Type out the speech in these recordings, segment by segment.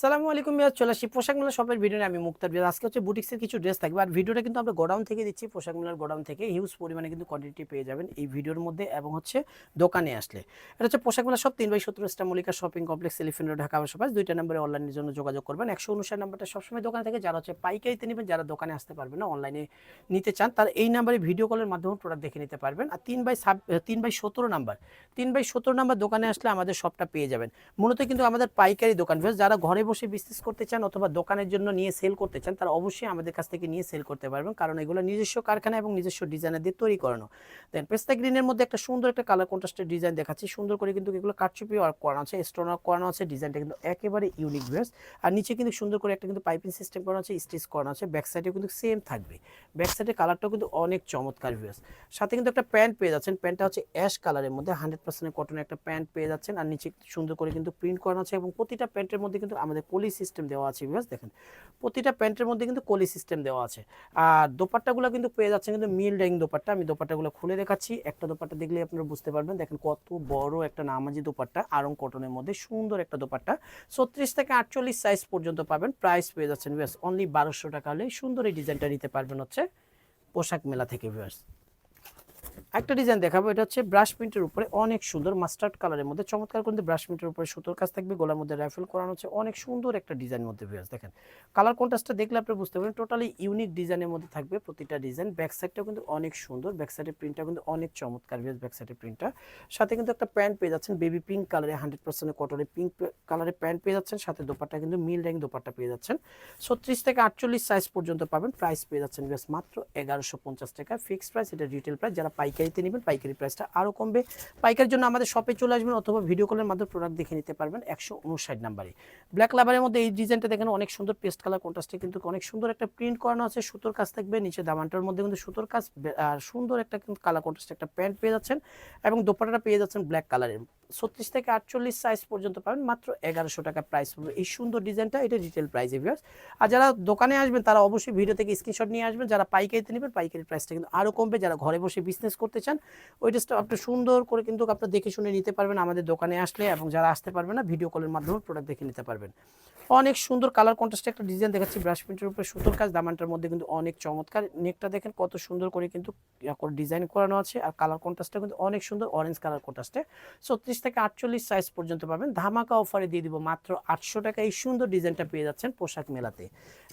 সালামু আলাইকুম বিয়াজ চলে আসি পোশাক মেলা শপের ভিডিও আমি মুক্তার বিয়াজ আজকে হচ্ছে বুটিক্সের কিছু ড্রেস থাকবে। আর ভিডিওটা কিন্তু আমরা গোডাউন থেকে দিচ্ছি। পোশাক মেলার গোডাউন থেকে হিউজ পরিমাণে কিন্তু কোয়ান্টিটি পেয়ে যাবেন এই ভিডিওর মধ্যে এবং হচ্ছে দোকানে আসলে। এটা হচ্ছে পোশাক মেলা সব তিন বাই সত্তর star Mallika shopping complex elephant road Dhaka আবাসপাস দুইটা নম্বরে অনলাইনের জন্য যোগাযোগ করবেন। একশো উনষাট নাম্বারটা সবসময় দোকানে থেকে। যারা হচ্ছে পাইকারিতে নেবেন, যারা দোকানে আসতে পারবেন না অনলাইনে নিতে চান, তার এই নাম্বারে ভিডিও কলের মাধ্যমে প্রোডাক্ট দেখে নিতে পারবেন। আর তিন বাই সাব তিন বাই সতেরো নাম্বার তিন বাই সতেরো নাম্বার দোকানে আসলে আমাদের শপটা পেয়ে যাবেন। মূলত কিন্তু আমাদের পাইকারি দোকান যারা ঘরে বসে বিজনেস করতে চান অথবা দোকানের জন্য নিয়ে সেল করতে চান, তারা অবশ্যই আমাদের কাছ থেকে নিয়ে সেল করতে পারবেন। কারণ এগুলো নিজস্ব কারখানা এবং নিজস্ব ডিজাইনার দিয়ে তৈরি করানো। দেন পেস্তা গ্রিনের মধ্যে একটা সুন্দর একটা কালার কন্ট্রাস্টের ডিজাইন দেখাচ্ছি। সুন্দর করে কিন্তু এগুলো কাটচুপি ওয়ার্ক করানো আছে স্টোন ওয়ার্ক করানো আছে ডিজাইনটা কিন্তু একেবারে ইউনিক ভেস আর নিচে কিন্তু সুন্দর করে একটা কিন্তু পাইপিং সিস্টেম করানো আছে স্টিচ করানো আছে ব্যাক সাইডেও কিন্তু সেম থাকবে। ব্যাক সাইডের কালারটাও কিন্তু অনেক চমৎকার ভেস সাথে কিন্তু একটা প্যান্ট পেয়ে যাচ্ছেন। প্যান্টটা হচ্ছে অ্যাশ কালারের মধ্যে হান্ড্রেড পার্সেন্ট কটনের একটা প্যান্ট পেয়ে যাচ্ছেন। আর নিচে সুন্দর করে কিন্তু প্রিন্ট করানো আছে এবং প্রতিটা প্যান্টের মধ্যে কিন্তু আমাদের কলি সিস্টেম দেওয়া আছে ভিউয়ার্স দেখেন। প্রতিটা প্যান্টের মধ্যে কিন্তু কলি সিস্টেম দেওয়া আছে। আর দোপাট্টাগুলো কিন্তু পেয়ে যাচ্ছেন কিন্তু মিল ডাইং দোপাট্টা। আমি দোপাট্টাগুলো খুলে দেখাচ্ছি। একটা দোপাট্টা দেখলে আপনারা বুঝতে পারবেন। দেখেন কত বড় একটা নামাজি দোপাট্টা আরং কটনের মধ্যে সুন্দর একটা দোপাট্টা। ছত্রিশ থেকে আটচল্লিশ সাইজ পর্যন্ত পাবেন। প্রাইস পেয়ে যাচ্ছেন ভিউয়ার্স অনলি বারোশো টাকা হলে। সুন্দর এই ডিজাইনটা নিতে পারবেন হচ্ছে পোশাক মেলা থেকে ভিউয়ার্স একটা ডিজাইন দেখাবো, এটা হচ্ছে ব্রাশ প্রিন্টের উপরে অনেক সুন্দর মাস্টার্ড কালারের মধ্যে, চমৎকার কিন্তু ব্রাশ প্রিন্টের উপরে সুতোর কাজ থাকবে, গোলার মধ্যে রাইফেল করানো হচ্ছে, অনেক সুন্দর একটা ডিজাইন মধ্যে ভিউয়ার্স দেখেন। কালার কন্ট্রাস্টটা দেখলে আপনি বুঝতে পারবেন টোটালি ইউনিক ডিজাইনের মধ্যে থাকবে প্রতিটা ডিজাইন ব্যাক সাইডটাও কিন্তু অনেক সুন্দর ব্যাক সাইডের প্রিন্টটা কিন্তু অনেক চমৎকার ভিউয়ার্স ব্যাক সাইডের প্রিন্টটা সাথে কিন্তু একটা প্যান্ট পেয়ে যাচ্ছেন বেবি পিঙ্ক কালারে হান্ড্রেড পার্সেন্ট কটনের পিঙ্ক কালারের প্যান্ট পেয়ে যাচ্ছেন, সাথে দোপাট্টা কিন্তু মিল র্যাঙ্ক দোপাট্টা পেয়ে যাচ্ছেন। ছত্রিশ থেকে আটচল্লিশ সাইজ পর্যন্ত পাবেন প্রাইস পেয়ে যাচ্ছেন বেশ মাত্র এগারোশো পঞ্চাশ টাকা ফিক্সড প্রাইস এটা রিটেল প্রাইস যারা পাইকারিতে নেবেন, পাইকারি প্রাইসটা আরও কমবে। পাইকারির জন্য আমাদের শপে চলে আসবেন অথবা ভিডিও কলের মাধ্যমে প্রোডাক্ট দেখে নিতে পারবেন একশো উনষাট নাম্বারে ব্ল্যাক লাভারের মধ্যে এই ডিজাইনটা দেখেন, অনেক সুন্দর পেস্ট কালার কন্ট্রাস্টে কিন্তু অনেক সুন্দর একটা প্রিন্ট করানো আছে, সুতোর কাজ থাকবে, নিচে দামানটার মধ্যে কিন্তু সুতোর কাজ আর সুন্দর একটা কিন্তু কালার কন্ট্রাস্টে একটা প্যান্ট পেয়ে যাচ্ছেন এবং দোপাটাটা পেয়ে যাচ্ছেন ব্ল্যাক কালারের ছত্রিশ থেকে আটচল্লিশ সাইজ পর্যন্ত পাবেন, মাত্র এগারোশো টাকা প্রাইস পড়বে। এই সুন্দর ডিজাইনটা এটা রিটেল প্রাইস ভিউয়ার্স আর যারা দোকানে আসবেন, তারা অবশ্যই ভিডিও থেকে স্ক্রিনশট নিয়ে আসবেন। যারা পাইকারিতে নেবেন, পাইকারি প্রাইসটা কিন্তু আরও কমবে। যারা ঘরে বসে বিজনেস করতে চান, ওই ড্রেসটা আপনি সুন্দর করে কিন্তু আপনার দেখে শুনে নিতে পারবেন আমাদের দোকানে আসলে এবং যারা আসতে পারবে না ভিডিও কলের মাধ্যমে প্রোডাক্ট দেখে নিতে পারবেন। অনেক সুন্দর কালার কন্ট্রাস্টে একটা ডিজাইন দেখাচ্ছি ব্রাশ প্রিন্টের উপরে। সুতোর কাজ দামানটার মধ্যে কিন্তু অনেক চমৎকার। নেকটা দেখেন কত সুন্দর করে কিন্তু ডিজাইন করানো আছে। আর কালার কন্ট্রাস্টটা কিন্তু অনেক সুন্দর অরেঞ্জ কালার কন্ট্রাস্টে ছত্রিশ থেকে আটচল্লিশ সাইজ পর্যন্ত পাবেন। ধামাকা অফারে দিয়ে দিব মাত্র আটশো টাকা। এই সুন্দর ডিজাইনটা পেয়ে যাচ্ছেন পোশাক মেলাতে।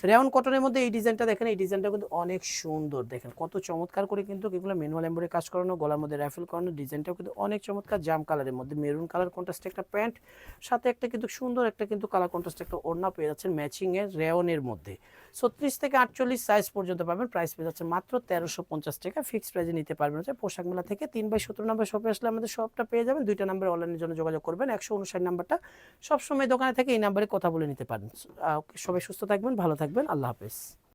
রেওন কটনের মধ্যে এই ডিজাইনটা দেখেন, এই ডিজাইনটা কিন্তু অনেক সুন্দর। দেখেন কত চমৎকার করে কিন্তু এগুলো ম্যানুয়াল এম্বরে কাজ করানো, গলার মধ্যে রাইফেল করানো ডিজাইনটাও কিন্তু অনেক চমৎকার। জাম কালারের মধ্যে মেরুন কালার কন্ট্রাস্টে একটা প্যান্ট, সাথে একটা কিন্তু সুন্দর একটা কিন্তু কালার কন্ট্রাস্টে একটা ওড়না পেয়ে যাচ্ছেন ম্যাচিং এর রেওনের মধ্যে। ছত্রিশ থেকে আটচল্লিশ সাইজ পর্যন্ত পাবেন প্রাইস পেয়ে যাচ্ছে মাত্র তেরোশো পঞ্চাশ টাকা। ফিক্সড প্রাইজে নিতে পারবেন হচ্ছে পোশাক মেলা থেকে তিন বাই সতেরো নম্বর শপে আসলে আমাদের শপটা পেয়ে যাবেন। দুইটা নাম্বার অনলাইনের জন্য যোগাযোগ করবেন, একশো উনষাট নাম্বারটা সবসময় দোকানে থেকে এই নাম্বারে কথা বলে নিতে পারেন। সবাই সুস্থ থাকবেন, ভালো থাকবেন, আল্লাহ হাফেজ।